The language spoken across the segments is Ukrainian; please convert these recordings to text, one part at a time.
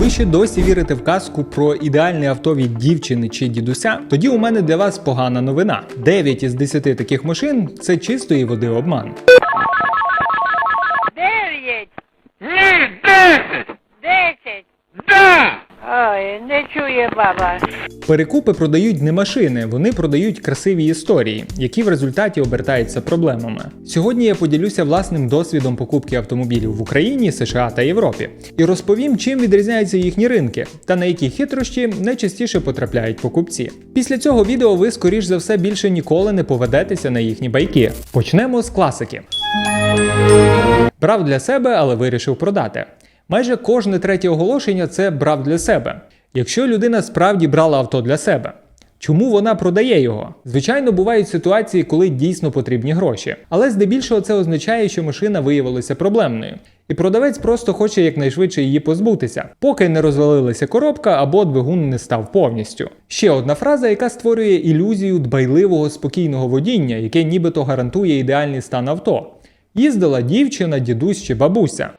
Ви ще досі вірите в казку про ідеальне авто від дівчини чи дідуся? Тоді у мене для вас погана новина. 9 із 10 таких машин це чистої води обман. Дев'ять, Ні, десять! десять. Да! Ой, не чує баба. Перекупи продають не машини, вони продають красиві історії, які в результаті обертаються проблемами. Сьогодні я поділюся власним досвідом покупки автомобілів в Україні, США та Європі і розповім, чим відрізняються їхні ринки та на які хитрощі найчастіше потрапляють покупці. Після цього відео ви, скоріш за все, більше ніколи не поведетеся на їхні байки. Почнемо з класики. Брав для себе, але вирішив продати. Майже кожне третє оголошення це брав для себе. Якщо людина справді брала авто для себе. Чому вона продає його? Звичайно, бувають ситуації, коли дійсно потрібні гроші, але здебільшого це означає, що машина виявилася проблемною, і продавець просто хоче якнайшвидше її позбутися, поки не розвалилася коробка або двигун не став повністю. Ще одна фраза, яка створює ілюзію дбайливого спокійного водіння, яке нібито гарантує ідеальний стан авто. Їздила дівчина, дідусь чи бабуся.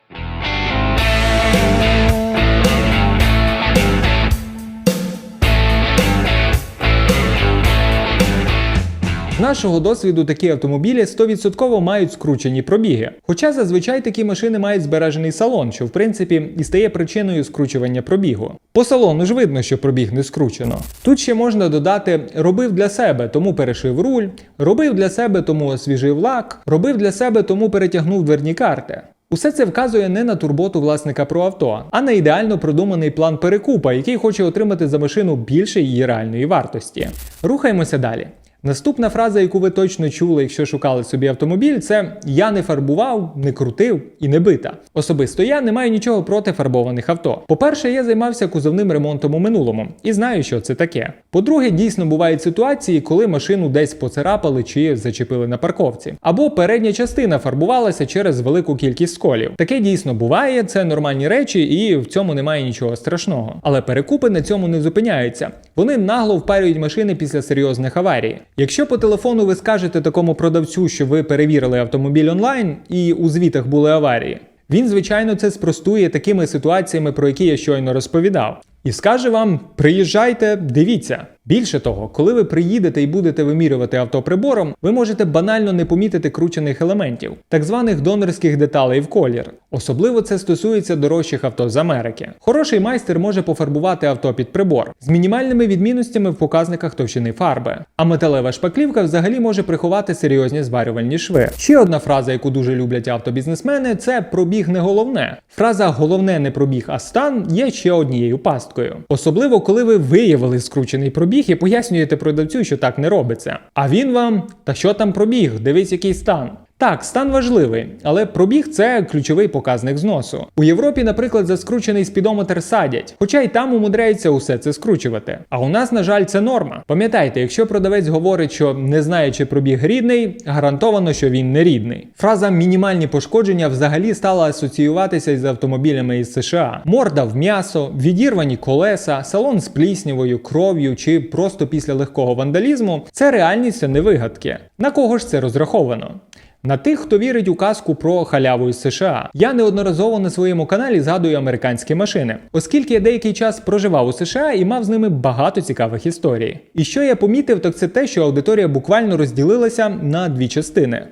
Нашого досвіду такі автомобілі 100% мають скручені пробіги. Хоча зазвичай такі машини мають збережений салон, що в принципі і стає причиною скручування пробігу. По салону ж видно, що пробіг не скручено. Тут ще можна додати робив для себе, тому перешив руль, робив для себе, тому освіжив лак, робив для себе, тому перетягнув дверні карти. Усе це вказує не на турботу власника про авто, а на ідеально продуманий план перекупа, який хоче отримати за машину більше її реальної вартості. Рухаємося далі. Наступна фраза, яку ви точно чули, якщо шукали собі автомобіль, це я не фарбував, не крутив і не бита. Особисто я не маю нічого проти фарбованих авто. По-перше, я займався кузовним ремонтом у минулому і знаю, що це таке. По-друге, дійсно бувають ситуації, коли машину десь поцарапали чи зачепили на парковці. Або передня частина фарбувалася через велику кількість сколів. Таке дійсно буває, це нормальні речі, і в цьому немає нічого страшного. Але перекупи на цьому не зупиняються. Вони нагло впарюють машини після серйозних аварій. Якщо по телефону ви скажете такому продавцю, що ви перевірили автомобіль онлайн і у звітах були аварії, він, звичайно, це спростує такими ситуаціями, про які я щойно розповідав. І скаже вам: приїжджайте, дивіться. Більше того, коли ви приїдете і будете вимірювати авто прибором, ви можете банально не помітити кручених елементів, так званих донорських деталей в колір. Особливо це стосується дорожчих авто з Америки. Хороший майстер може пофарбувати авто під прибор з мінімальними відмінностями в показниках товщини фарби. А металева шпаклівка взагалі може приховати серйозні зварювальні шви. Ще одна фраза, яку дуже люблять автобізнесмени, це пробіг не головне. Фраза головне не пробіг, а стан є ще однією пасткою. Особливо, коли ви виявили скручений пробіг і пояснюєте продавцю, що так не робиться. А він вам, та що там пробіг, дивись, який стан. Так, стан важливий, але пробіг це ключовий показник зносу. У Європі, наприклад, за скручений спідометр садять, хоча й там умудряються усе це скручувати. А у нас, на жаль, це норма. Пам'ятайте, якщо продавець говорить, що не знає, чи пробіг рідний, гарантовано, що він не рідний. Фраза мінімальні пошкодження взагалі стала асоціюватися із автомобілями із США. Морда в м'ясо, відірвані колеса, салон з пліснявою, кров'ю чи просто після легкого вандалізму це реальність, а не вигадки. На кого ж це розраховано? На тих, хто вірить у казку про халяву із США, я неодноразово на своєму каналі згадую американські машини, оскільки я деякий час проживав у США і мав з ними багато цікавих історій. І що я помітив, так це те, що аудиторія буквально розділилася на дві частини.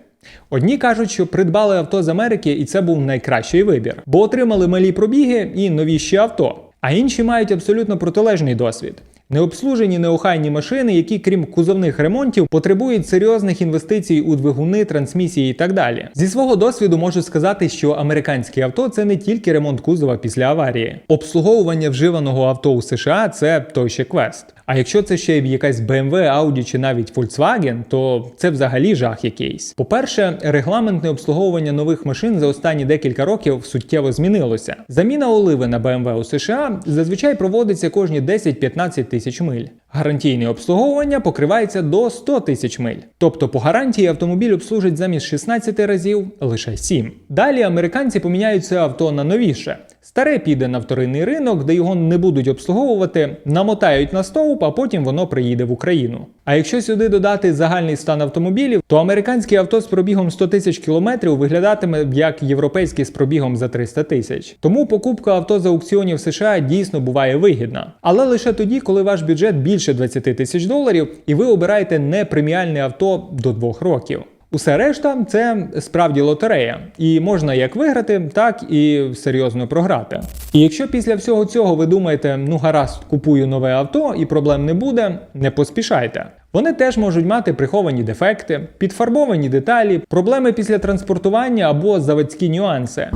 Одні кажуть, що придбали авто з Америки, і це був найкращий вибір, бо отримали малі пробіги і новіші авто. А інші мають абсолютно протилежний досвід. Необслужені неохайні машини, які, крім кузовних ремонтів, потребують серйозних інвестицій у двигуни, трансмісії і так далі. Зі свого досвіду можу сказати, що американське авто це не тільки ремонт кузова після аварії. Обслуговування вживаного авто у США це той ще квест. А якщо це ще й якась BMW, Audi чи навіть Volkswagen, то це взагалі жах якийсь. По-перше, регламентне обслуговування нових машин за останні декілька років суттєво змінилося. Заміна оливи на BMW у США зазвичай проводиться кожні 10-15 тисяч миль. Гарантійне обслуговування покривається до 100 тисяч миль. Тобто по гарантії автомобіль обслужить замість 16 разів лише 7. Далі американці поміняють це авто на новіше. Старе піде на вторинний ринок, де його не будуть обслуговувати, намотають на стовп, а потім воно приїде в Україну. А якщо сюди додати загальний стан автомобілів, то американське авто з пробігом 100 тисяч кілометрів виглядатиме як європейське з пробігом за 300 тисяч. Тому покупка авто з аукціонів США дійсно буває вигідна. Але лише тоді, коли ваш бюджет більше 20 тисяч доларів, і ви обираєте не преміальне авто до 2 років. Усе решта це справді лотерея, і можна як виграти, так і серйозно програти. І якщо після всього цього ви думаєте, ну гаразд, купую нове авто і проблем не буде, не поспішайте. Вони теж можуть мати приховані дефекти, підфарбовані деталі, проблеми після транспортування або заводські нюанси.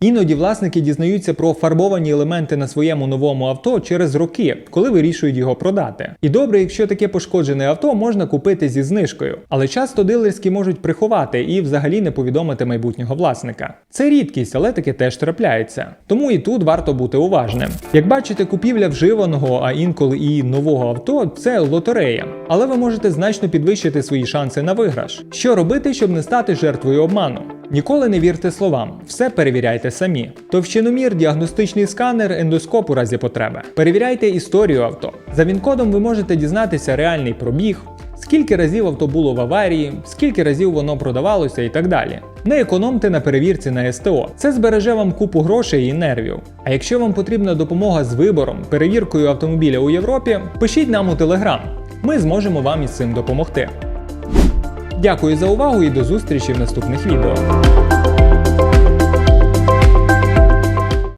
Іноді власники дізнаються про фарбовані елементи на своєму новому авто через роки, коли вирішують його продати. І добре, якщо таке пошкоджене авто можна купити зі знижкою, але часто дилерські можуть приховати і взагалі не повідомити майбутнього власника. Це рідкість, але таке теж трапляється. Тому і тут варто бути уважним. Як бачите, купівля вживаного, а інколи і нового авто це лотерея, але ви можете значно підвищити свої шанси на виграш. Що робити, щоб не стати жертвою обману? Ніколи не вірте словам, все перевіряйте самі. Товщиномір, діагностичний сканер, ендоскоп у разі потреби. Перевіряйте історію авто. За він-кодом ви можете дізнатися реальний пробіг, скільки разів авто було в аварії, скільки разів воно продавалося і так далі. Не економте на перевірці на СТО. Це збереже вам купу грошей і нервів. А якщо вам потрібна допомога з вибором, перевіркою автомобіля у Європі, пишіть нам у Телеграм. Ми зможемо вам із цим допомогти. Дякую за увагу і до зустрічі в наступних відео.